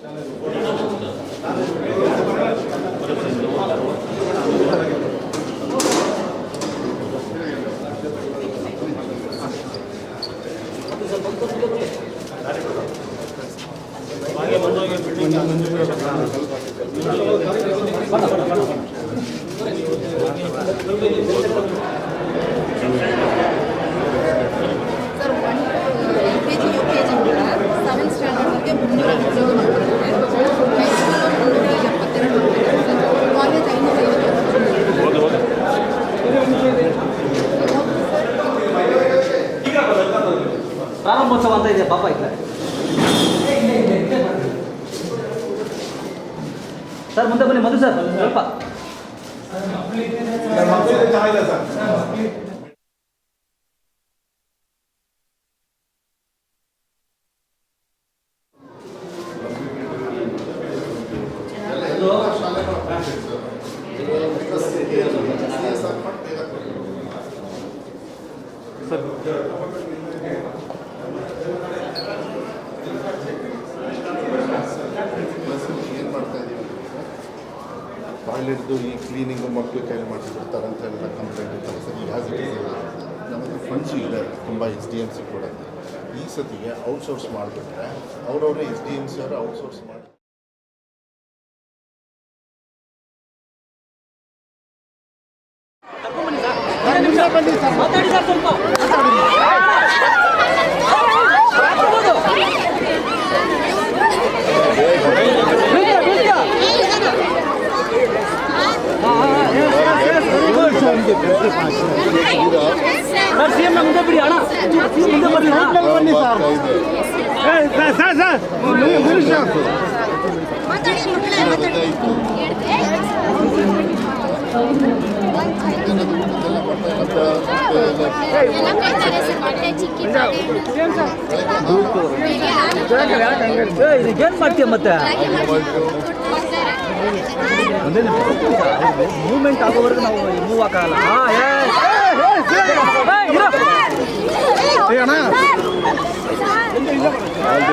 Gracias. ಪ್ರಾರಂಭೋತ್ಸವ ಅಂತ ಇದೆ ಪಾಪ ಇಲ್ಲ ಸರ್ ಮುಂದೆ ಬನ್ನಿ ಮಧು ಸರ್ ಸ್ವಲ್ಪ. ಏನು ಮಾಡ್ತಾ ಇದ್ದೀವಿ ಈ ಕ್ಲೀನಿಂಗು ಮಕ್ಕಳು ಕೈಲಿ ಮಾಡಿಸ್ಬಿಡ್ತಾರೆ ಅಂತ ಎಲ್ಲ ಕಂಪ್ಲೇಂಟ್ ಇರ್ತಾರೆ ಸರ್ ಹ್ಯಾಸ್ ಇಟ್ ಇಸ್ ನಮ್ಮ ಹತ್ರ ಫಂಡ್ಸ್ ಇದೆ, ತುಂಬ ಎಸ್ ಡಿ ಎಂ ಸಿ ಕೂಡ. ಈ ಸತಿಗೆ ಔಟ್ಸೋರ್ಸ್ ಮಾಡಿಬಿಟ್ರೆ ಅವರವರೇ ಎಸ್ ಡಿ ಎಂ ಸಿ ಅವರು ಔಟ್ಸೋರ್ಸ್ ಮಾಡಿ ಮಾತಾಡಿ ಸರ್ ಸ್ವಲ್ಪ. ಸರ್ ಸಿ ಎಂ ಮುಂದೆ ಬಿಡಿ ಅಣ್ಣ ಮುಂದೆ ಬರ್ಲಿ ಬನ್ನಿ ಸರ್ ಸರ್ ಸರ್ ಏ ಇದಕ್ಕೇನು ಮಾಡ್ತೀಯ ಮತ್ತೆ? ಮೂವ್ಮೆಂಟ್ ಆಗೋವರೆಗೂ ನಾವು ಮೂವ್ ಹಾಕಲ್ಲ ಹಾ ಏ ಏ, ಇರು. ಆಲ್